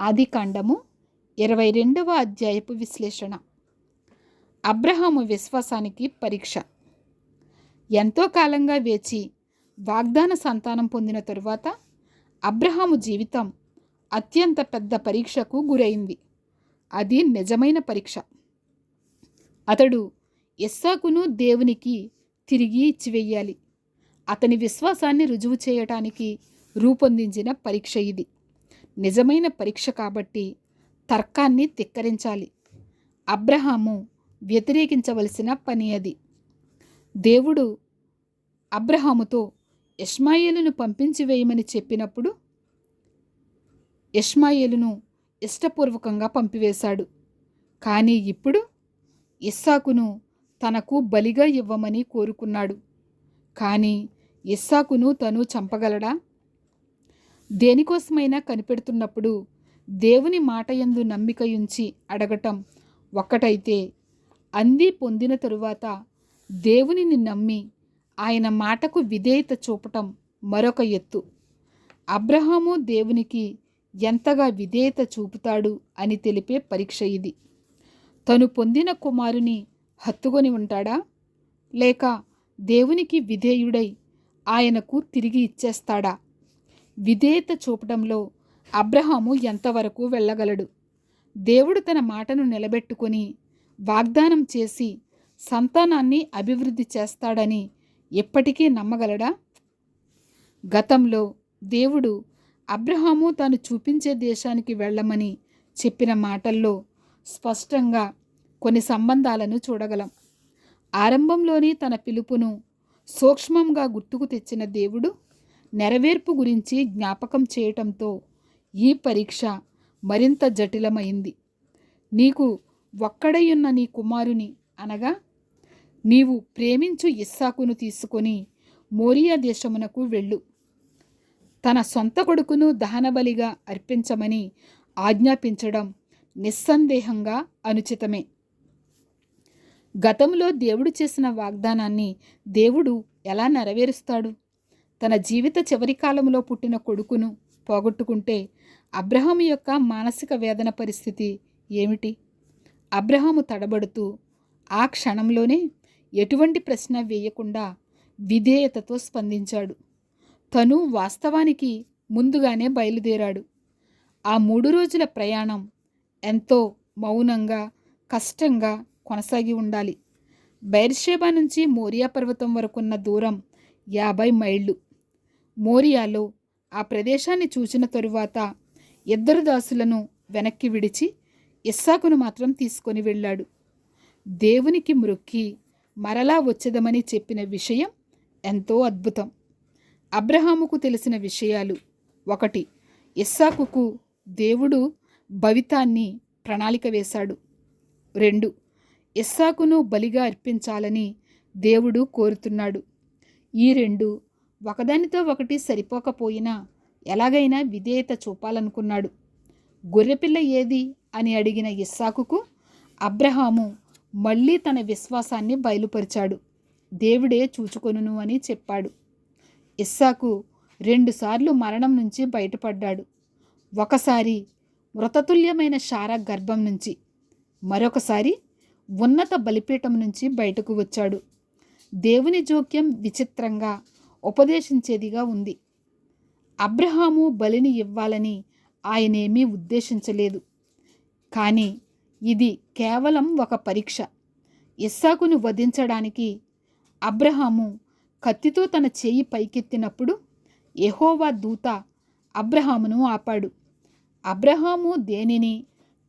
ఆది కాండము ఇరవై రెండవ అధ్యాయపు విశ్లేషణ. అబ్రహాము విశ్వాసానికి పరీక్ష. ఎంతో కాలంగా వేచి వాగ్దాన సంతానం పొందిన తరువాత అబ్రహాము జీవితం అత్యంత పెద్ద పరీక్షకు గురైంది. అది నిజమైన పరీక్ష. అతడు ఇస్సాకును దేవునికి తిరిగి ఇచ్చివేయాలి. అతని విశ్వాసాన్ని రుజువు చేయటానికి రూపొందించిన పరీక్ష ఇది. నిజమైన పరీక్ష కాబట్టి తర్కాన్ని తిక్కరించాలి అబ్రహాము వ్యతిరేకించవలసిన పని అది. దేవుడు అబ్రహాముతో యష్మాయేలును పంపించి వేయమని చెప్పినప్పుడు యష్మాయేలును ఇష్టపూర్వకంగా పంపివేశాడు. కానీ ఇప్పుడు ఇస్సాకును తనకు బలిగా ఇవ్వమని కోరుకున్నాడు. కానీ ఇస్సాకును తను చంపగలడా? దేనికోసమైనా కనిపెడుతున్నప్పుడు దేవుని మాట నమ్మిక ఉంచి అడగటం ఒక్కటైతే అంది పొందిన తరువాత దేవునిని నమ్మి ఆయన మాటకు విధేయత చూపటం మరొక ఎత్తు. అబ్రహాము దేవునికి ఎంతగా విధేయత చూపుతాడు అని తెలిపే పరీక్ష ఇది. తను పొందిన కుమారుని హత్తుకొని ఉంటాడా? లేక దేవునికి విధేయుడై ఆయనకు తిరిగి ఇచ్చేస్తాడా? విధేయత చూపడంలో అబ్రహాము ఎంతవరకు వెళ్ళగలడు? దేవుడు తన మాటను నిలబెట్టుకొని వాగ్దానం చేసి సంతానాన్ని అభివృద్ధి చేస్తాడని ఎప్పటికీ నమ్మగలడా? గతంలో దేవుడు అబ్రహాము తాను చూపించే దేశానికి వెళ్ళమని చెప్పిన మాటల్లో స్పష్టంగా కొన్ని సంబంధాలను చూడగలం. ఆరంభంలోని తన పిలుపును సూక్ష్మంగా గుర్తుకు తెచ్చిన దేవుడు నెరవేర్పు గురించి జ్ఞాపకం చేయటంతో ఈ పరీక్ష మరింత జటిలమైంది. నీకు ఒక్కడైయున్న నీ కుమారుని అనగా నీవు ప్రేమించు ఇస్సాకును తీసుకొని మోరియా దేశమునకు వెళ్ళు. తన సొంత కొడుకును దహనబలిగా అర్పించమని ఆజ్ఞాపించడం నిస్సందేహంగా అనుచితమే. గతంలో దేవుడు చేసిన వాగ్దానాన్ని దేవుడు ఎలా నెరవేరుస్తాడు? తన జీవిత చివరి కాలంలో పుట్టిన కొడుకును పోగొట్టుకుంటే అబ్రహాము యొక్క మానసిక వేదన పరిస్థితి ఏమిటి? అబ్రహాము తడబడుతూ ఆ క్షణంలోనే ఎటువంటి ప్రశ్న వేయకుండా విధేయతతో స్పందించాడు. తను వాస్తవానికి ముందుగానే బయలుదేరాడు. ఆ మూడు రోజుల ప్రయాణం ఎంతో మౌనంగా కష్టంగా కొనసాగి ఉండాలి. బైర్షేబా నుంచి మోరియా పర్వతం వరకున్న దూరం యాభై మైళ్ళు. మోరియాలో ఆ ప్రదేశాన్ని చూసిన తరువాత ఇద్దరు దాసులను వెనక్కి విడిచి ఇస్సాకును మాత్రం తీసుకొని వెళ్ళాడు. దేవునికి మృక్కి మరలా వచ్చేదమని చెప్పిన విషయం ఎంతో అద్భుతం. అబ్రహాముకు తెలిసిన విషయాలు ఒకటి ఇస్సాకుకు దేవుడు భవితాన్ని ప్రణాళిక వేశాడు. రెండు ఇస్సాకును బలిగా అర్పించాలని దేవుడు కోరుతున్నాడు. ఈ రెండు ఒకదానితో ఒకటి సరిపోకపోయినా ఎలాగైనా విధేయత చూపాలనుకున్నాడు. గొర్రెపిల్ల ఏది? అని అడిగిన ఇస్సాకుకు అబ్రహాము మళ్ళీ తన విశ్వాసాన్ని బయలుపరిచాడు. దేవుడే చూచుకొనును అని చెప్పాడు. ఇస్సాకు రెండుసార్లు మరణం నుంచి బయటపడ్డాడు. ఒకసారి మృతతుల్యమైన శార గర్భం నుంచి మరొకసారి ఉన్నత బలిపీఠం నుంచి బయటకు వచ్చాడు. దేవుని జోక్యం విచిత్రంగా ఉపదేశించేదిగా ఉంది. అబ్రహాము బలిని ఇవ్వాలని ఆయనేమీ ఉద్దేశించలేదు. కానీ ఇది కేవలం ఒక పరీక్ష. ఇస్సాకును వధించడానికి అబ్రహాము కత్తితో తన చేయి పైకెత్తినప్పుడు ఎహోవా దూత అబ్రహామును ఆపాడు. అబ్రహాము దేనిని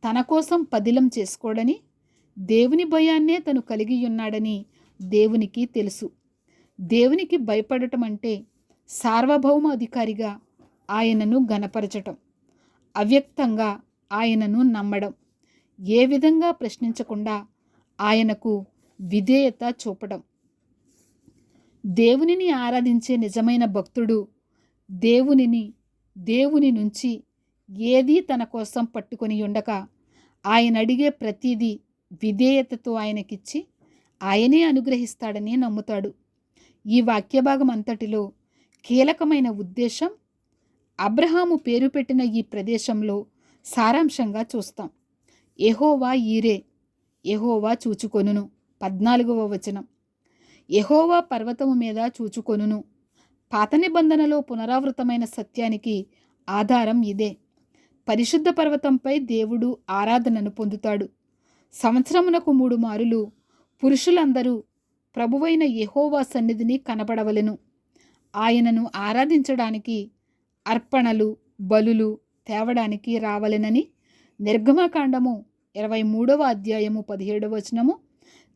తన కోసం పదిలం చేసుకోడని దేవుని భయాన్నే తను కలిగి ఉన్నాడని దేవునికి తెలుసు. దేవునికి భయపడటం అంటే సార్వభౌమ అధికారిగా ఆయనను గనపరచటం అవ్యక్తంగా ఆయనను నమ్మడం ఏ విధంగా ప్రశ్నించకుండా ఆయనకు విధేయత చూపడం. దేవునిని ఆరాధించే నిజమైన భక్తుడు దేవునిని దేవుని నుంచి ఏదీ తన కోసం పట్టుకొని ఉండక ఆయన అడిగే ప్రతిదీ విధేయతతో ఆయనకిచ్చి ఆయనే అనుగ్రహిస్తాడని నమ్ముతాడు. ఈ వాక్యభాగం అంతటిలో కీలకమైన ఉద్దేశం అబ్రహాము పేరు పెట్టిన ఈ ప్రదేశంలో సారాంశంగా చూస్తాం. ఎహోవా ఈరే ఎహోవా చూచుకొనును. పద్నాలుగవ వచనం. ఎహోవా పర్వతము మీద చూచుకొనును. పాత నిబంధనలో పునరావృతమైన సత్యానికి ఆధారం ఇదే. పరిశుద్ధ పర్వతంపై దేవుడు ఆరాధనను పొందుతాడు. సంవత్సరమునకు మూడు మారులు పురుషులందరూ ప్రభువైన యహోవా సన్నిధిని కనబడవలెను. ఆయనను ఆరాధించడానికి అర్పణలు బలులు తేవడానికి రావలెనని నిర్గమకాండము ఇరవై మూడవ అధ్యాయము పదిహేడవ వచనము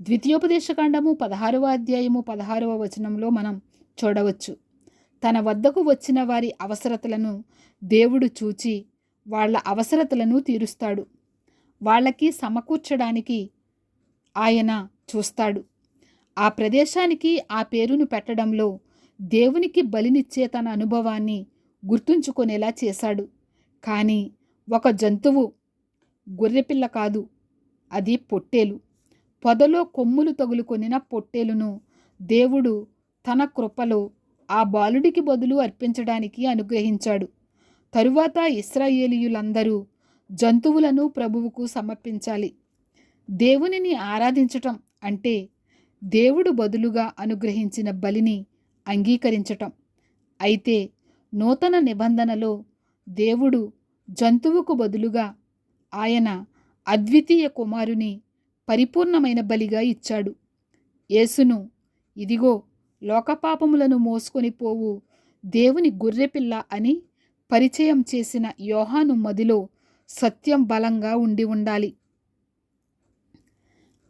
ద్వితీయోపదేశకాండము పదహారవ అధ్యాయము పదహారవ వచనంలో మనం చూడవచ్చు. తన వద్దకు వచ్చిన వారి అవసరతలను దేవుడు చూచి వాళ్ళ అవసరతలను తీరుస్తాడు. వాళ్ళకి సమకూర్చడానికి ఆయన చూస్తాడు. ఆ ప్రదేశానికి ఆ పేరును పెట్టడంలో దేవునికి బలినిచ్చే తన అనుభవాన్ని గుర్తుంచుకునేలా చేశాడు. కానీ ఒక జంతువు గొర్రెపిల్ల కాదు అది పొట్టేలు. పొదలో కొమ్ములు తగులుకొనిన పొట్టేలును దేవుడు తన కృపలో ఆ బాలుడికి బదులు అర్పించడానికి అనుగ్రహించాడు. తరువాత ఇస్రాయేలీయులందరూ జంతువులను ప్రభువుకు సమర్పించాలి. దేవునిని ఆరాధించటం అంటే దేవుడు బదులుగా అనుగ్రహించిన బలిని అంగీకరించటం. అయితే నూతన నిబంధనలో దేవుడు జంతువుకు బదులుగా ఆయన అద్వితీయ కుమారుని పరిపూర్ణమైన బలిగా ఇచ్చాడు. యేసును ఇదిగో లోకపాపములను మోసుకొని పోవు దేవుని గొర్రెపిల్ల అని పరిచయం చేసిన యోహాను మదిలో సత్యం బలంగా ఉండి ఉండాలి.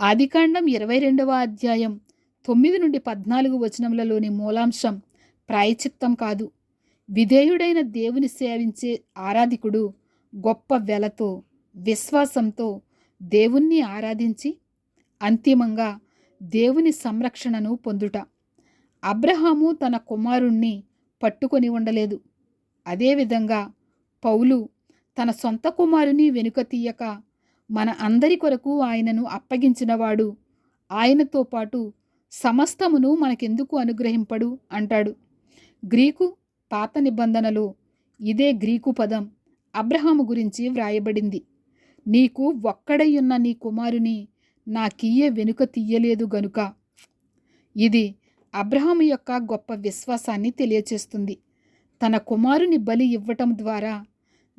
ఆదికాండం ఇరవై రెండవ అధ్యాయం తొమ్మిది నుండి పద్నాలుగు వచనములలోని మూలాంశం ప్రాయచిత్తం కాదు. విధేయుడైన దేవుని సేవించే ఆరాధికుడు గొప్ప వెలతో విశ్వాసంతో దేవుణ్ణి ఆరాధించి అంతిమంగా దేవుని సంరక్షణను పొందుట. అబ్రహాము తన కుమారుణ్ణి పట్టుకొని ఉండలేదు. అదేవిధంగా పౌలు తన సొంత కుమారుని వెనుక తీయక మన అందరి కొరకు ఆయనను అప్పగించినవాడు. ఆయనతో పాటు సమస్తమును మనకెందుకు అనుగ్రహింపడు? అంటాడు. గ్రీకు పాత నిబంధనలో ఇదే గ్రీకు పదం అబ్రహాము గురించి వ్రాయబడింది. నీకు ఒక్కడయ్యున్న నీ కుమారుని నాకియ్య వెనుక తీయలేదు గనుక. ఇది అబ్రహాము యొక్క గొప్ప విశ్వాసాన్ని తెలియచేస్తుంది. తన కుమారుని బలి ఇవ్వటం ద్వారా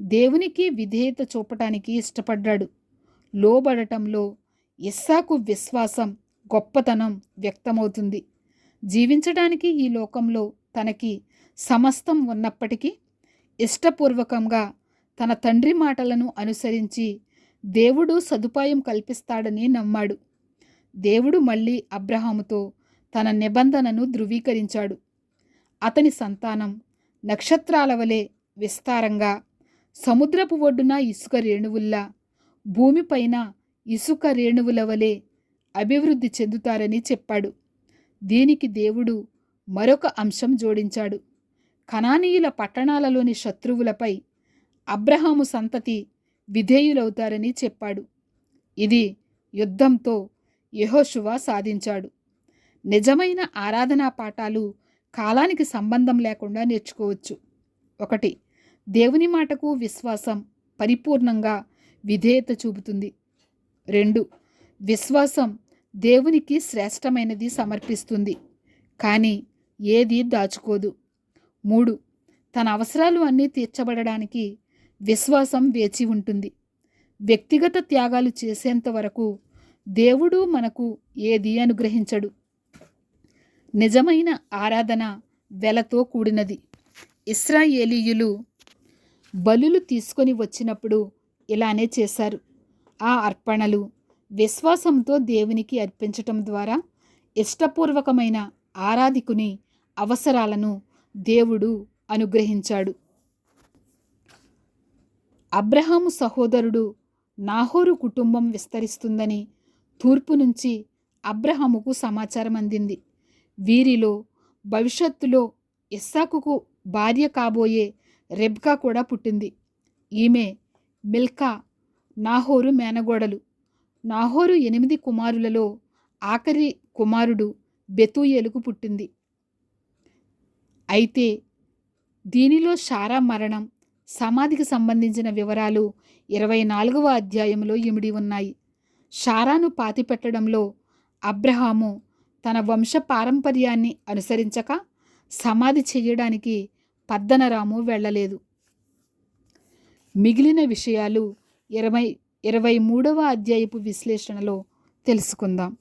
దేవునికి విధేయత చూపటానికి ఇష్టపడ్డాడు. లోబడటంలో ఇస్సాకు విశ్వాసం గొప్పతనం వ్యక్తమవుతుంది. జీవించడానికి ఈ లోకంలో తనకి సమస్తం ఉన్నప్పటికీ ఇష్టపూర్వకంగా తన తండ్రి మాటలను అనుసరించి దేవుడు సదుపాయం కల్పిస్తాడని నమ్మాడు. దేవుడు మళ్ళీ అబ్రహాముతో తన నిబంధనను ధృవీకరించాడు. అతని సంతానం నక్షత్రాల వలె విస్తారంగా సముద్రపు ఒడ్డున ఇసుక రేణువుల్లా భూమిపైన ఇసుక రేణువుల వలె అభివృద్ధి చెందుతారని చెప్పాడు. దీనికి దేవుడు మరొక అంశం జోడించాడు. కనానీయుల పట్టణాలలోని శత్రువులపై అబ్రహాము సంతతి విధేయులవుతారని చెప్పాడు. ఇది యుద్ధంతో యెహోషువ సాధించాడు. నిజమైన ఆరాధనా పాఠాలు కాలానికి సంబంధం లేకుండా నేర్చుకోవచ్చు. ఒకటి దేవుని మాటకు విశ్వాసం పరిపూర్ణంగా విధేయత చూపుతుంది. రెండు విశ్వాసం దేవునికి శ్రేష్టమైనది సమర్పిస్తుంది. కానీ ఏది దాచుకోదు. మూడు తన అవసరాలు అన్నీ తీర్చబడడానికి విశ్వాసం వేచి ఉంటుంది. వ్యక్తిగత త్యాగాలు చేసేంత వరకు దేవుడు మనకు ఏది అనుగ్రహించడు. నిజమైన ఆరాధన వెలతో కూడినది. ఇస్రాయేలీయులు బలులు తీసుకొని వచ్చినప్పుడు ఇలానే చేశారు. ఆ అర్పణలు విశ్వాసంతో దేవునికి అర్పించటం ద్వారా ఇష్టపూర్వకమైన ఆరాధికుని అవసరాలను దేవుడు అనుగ్రహించాడు. అబ్రహాము సహోదరుడు నాహోరు కుటుంబం విస్తరిస్తుందని తూర్పు నుంచి అబ్రహాముకు సమాచారం అందింది. వీరిలో భవిష్యత్తులో ఇస్సాకుకు భార్య కాబోయే రెబ్కా కూడా పుట్టింది. ఈమె మిల్కా నాహోరు మేనగోడలు. నాహోరు ఎనిమిది కుమారులలో ఆఖరి కుమారుడు బెతూయేలుకు పుట్టింది. అయితే దీనిలో షారా మరణం సమాధికి సంబంధించిన వివరాలు ఇరవై నాలుగవ అధ్యాయంలో ఇమిడి ఉన్నాయి. షారాను పాతిపెట్టడంలో అబ్రహాము తన వంశ పారంపర్యాన్ని అనుసరించక సమాధి చేయడానికి పద్దనరాము వెళ్ళలేదు. మిగిలిన విషయాలు ఇరవై ఇరవై మూడవ అధ్యాయపు విశ్లేషణలో తెలుసుకుందాం.